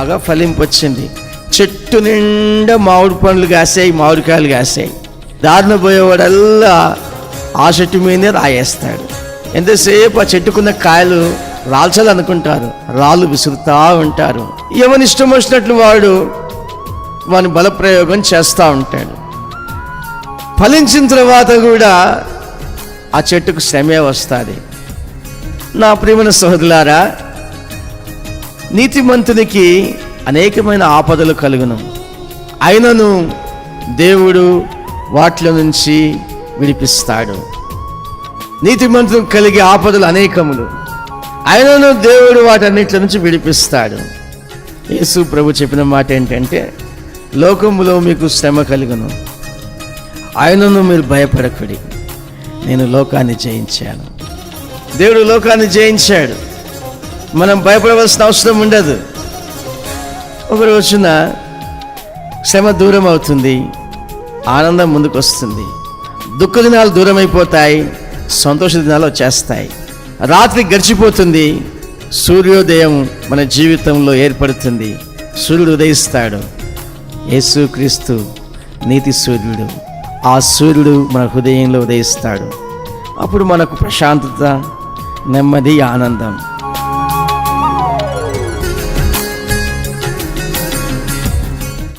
బాగా ఫలింపొచ్చింది చెట్టు నిండా మామిడి పండ్లు కాసాయి మామిడికాయలు కాసాయి. దారిన పోయేవాడల్లా ఆ చెట్టు మీదనే రాయేస్తాడు. ఎంతసేపు ఆ చెట్టుకున్న కాయలు రాల్చాలనుకుంటారు రాళ్ళు విసురుతా ఉంటారు. ఏమని ఇష్టం వచ్చినట్లు వాడు వాని బలప్రయోగం చేస్తూ ఉంటాడు. ఫలించిన తర్వాత కూడా ఆ చెట్టుకు శ్రమే వస్తుంది. నా ప్రియమైన సహోదరులారా నీతిమంతునికి అనేకమైన ఆపదలు కలుగును. అయినను దేవుడు వాటిలో నుంచి విడిపిస్తాడు. నీతిమంతునికి కలిగే ఆపదలు అనేకములు. అయినను దేవుడు వాటన్నిటిలో నుంచి విడిపిస్తాడు. యేసు ప్రభు చెప్పిన మాట ఏంటంటే లోకములో మీకు శ్రమ కలుగును. ఆయనను మీరు భయపడకుడి. నేను లోకాన్ని జయించాను. దేవుడు లోకాన్ని జయించాడు. మనం భయపడవలసిన అవసరం ఉండదు. ఒక రోజున శ్రమ దూరం అవుతుంది ఆనందం ముందుకు వస్తుంది దుఃఖ దినాలు దూరం అయిపోతాయి సంతోష దినాలు వచ్చేస్తాయి. రాత్రి గడిచిపోతుంది సూర్యోదయం మన జీవితంలో ఏర్పడుతుంది. సూర్యుడు ఉదయిస్తాడు. యేసుక్రీస్తు నీతి సూర్యుడు. ఆ సూర్యుడు మన హృదయంలో ఉదయిస్తాడు. అప్పుడు మనకు ప్రశాంతత నెమ్మది ఆనందం.